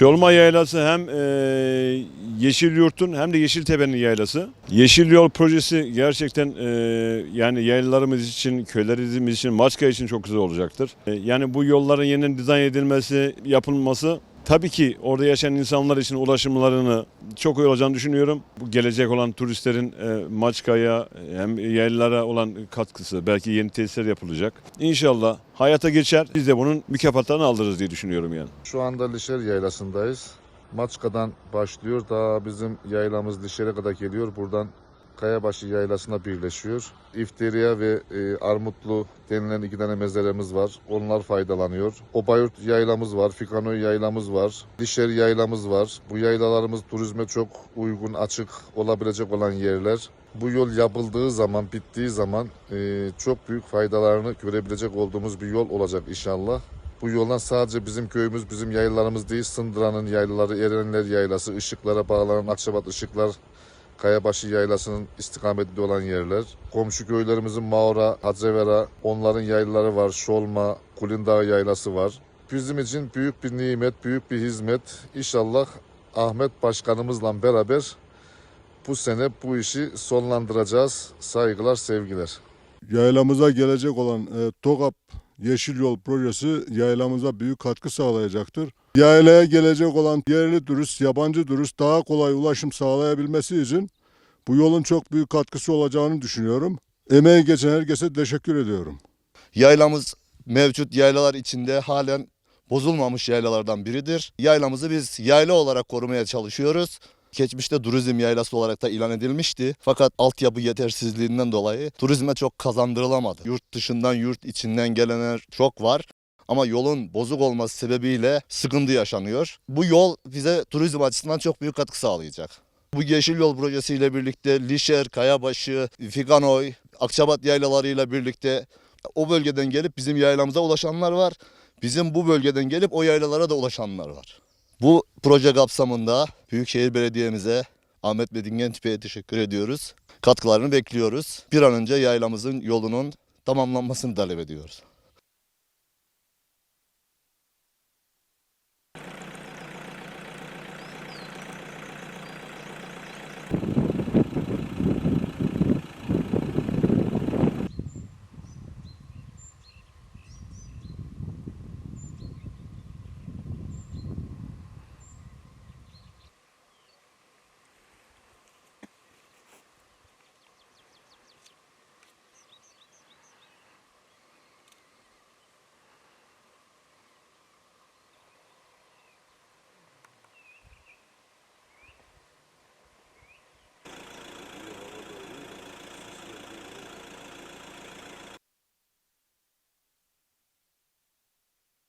Yolma Yaylası hem e, Yeşil Yurt'un hem de Yeşiltepe'nin yaylası. Yeşil Yol projesi gerçekten e, yani yaylalarımız için, köylerimiz için, Maçka için çok güzel olacaktır. E, yani bu yolların yeniden dizayn edilmesi, yapılması tabii ki orada yaşayan insanlar için ulaşımlarını çok iyi olacağını düşünüyorum. Bu gelecek olan turistlerin e, Maçka'ya hem yaylalara olan katkısı, belki yeni tesisler yapılacak. İnşallah hayata geçer. Biz de bunun mükafatlarını alırız diye düşünüyorum yani. Şu anda Lişer Yaylası'ndayız. Maçka'dan başlıyor. Daha bizim yaylamız Lişer'e kadar geliyor. Buradan Kayabaşı Yaylası'na birleşiyor. İfteriye ve e, Armutlu denilen iki tane mezarımız var. Onlar faydalanıyor. Obayurt yaylamız var. Fikanoy yaylamız var. Lişer yaylamız var. Bu yaylalarımız turizme çok uygun, açık olabilecek olan yerler. Bu yol yapıldığı zaman, bittiği zaman e, çok büyük faydalarını görebilecek olduğumuz bir yol olacak inşallah. Bu yoldan sadece bizim köyümüz, bizim yaylalarımız değil, Sındıra'nın yaylaları, Erenler Yaylası, ışıklara bağlanan Akçabat Işıklar, Kayabaşı Yaylası'nın istikametinde olan yerler. Komşu köylerimizin Maura, Hacevera, onların yaylaları var, Şolma, Kulindağ Yaylası var. Bizim için büyük bir nimet, büyük bir hizmet. İnşallah Ahmet Başkanımızla beraber bu sene bu işi sonlandıracağız. Saygılar, sevgiler. Yaylamıza gelecek olan e, TOGAP Yeşil Yol projesi yaylamıza büyük katkı sağlayacaktır. Yaylaya gelecek olan yerli turist, yabancı turist daha kolay ulaşım sağlayabilmesi için bu yolun çok büyük katkısı olacağını düşünüyorum. Emeği geçen herkese teşekkür ediyorum. Yaylamız mevcut yaylalar içinde halen bozulmamış yaylalardan biridir. Yaylamızı biz yayla olarak korumaya çalışıyoruz. Geçmişte turizm yaylası olarak da ilan edilmişti. Fakat altyapı yetersizliğinden dolayı turizme çok kazandırılamadı. Yurt dışından yurt içinden gelenler çok var. Ama yolun bozuk olması sebebiyle sıkıntı yaşanıyor. Bu yol bize turizm açısından çok büyük katkı sağlayacak. Bu Yeşil Yol projesiyle birlikte Lişer, Kayabaşı, Fikanoy, Akçabat yaylalarıyla birlikte o bölgeden gelip bizim yaylamıza ulaşanlar var. Bizim bu bölgeden gelip o yaylalara da ulaşanlar var. Bu proje kapsamında Büyükşehir Belediye'mize Ahmet Bedingen Tipe'ye teşekkür ediyoruz. Katkılarını bekliyoruz. Bir an önce yaylamızın yolunun tamamlanmasını talep ediyoruz.